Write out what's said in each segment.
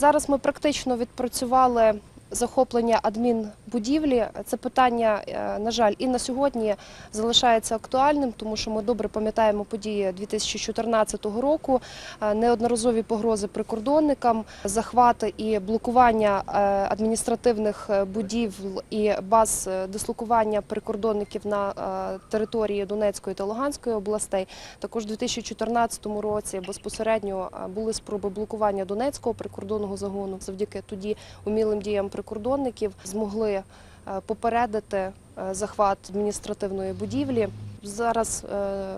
Зараз ми практично відпрацювали захоплення адмінбудівлі. Це питання, е, на жаль, і на сьогодні залишається актуальним, тому що ми добре пам'ятаємо події 2014 року, е, неодноразові погрози прикордонникам, захвати і блокування е, адміністративних будівель і баз дислокування прикордонників на території Донецької та Луганської областей. Також у 2014 році безпосередньо були спроби блокування Донецького прикордонного загону. Завдяки тоді умілим діям прикордонників змогли е, попередити е, захват адміністративної будівлі. Зараз е,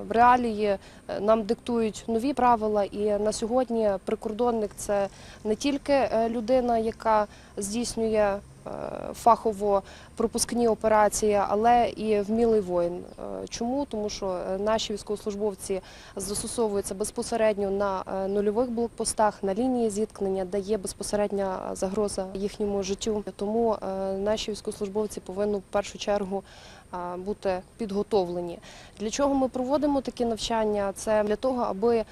в реалії нам диктують нові правила, і на сьогодні прикордонник це не тільки людина, яка здійснює е, фахово пропускні операції, але і вмілий воїн. Е, Чому? Тому що е, наші військовослужбовці застосовуються безпосередньо на нульових блокпостах, на лінії зіткнення, де є безпосередня загроза їхньому життю. Тому наші військовослужбовці повинні в першу чергу бути підготовлені. Для чого ми проводимо такі навчання? Це для того, аби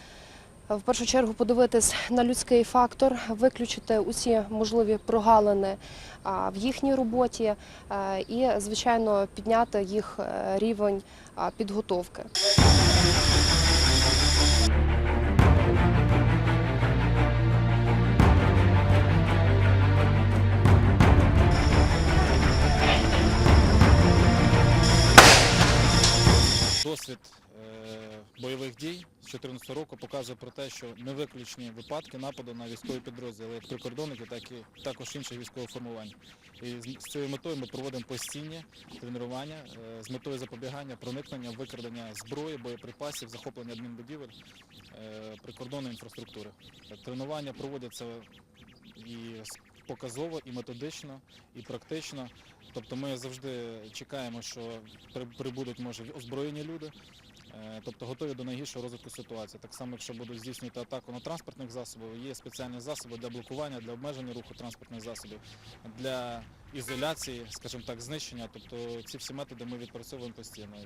в першу чергу подивитись на людський фактор, виключити усі можливі прогалини в їхній роботі е, і, звичайно, підняти їх е, рівень підготовки. Досвід бойових дій з 2014 року показує про те, що не виключені випадки нападу на військові підрозділи, як прикордонники, так і також інших військових формувань. І з- цією метою ми проводимо постійні тренування е, з метою запобігання, проникнення, викрадення зброї, боєприпасів, захоплення адмінбудівель, е, прикордонної інфраструктури. Тренування проводяться і показово, і методично, і практично. Тобто ми завжди чекаємо, що при- прибудуть може озброєні люди, е, тобто готові до найгіршого розвитку ситуації. Так само, якщо будуть здійснювати атаку на транспортних засобів, є спеціальні засоби для блокування, для обмеження руху транспортних засобів, для ізоляції, скажімо так, знищення. Тобто ці всі методи ми відпрацьовуємо постійно.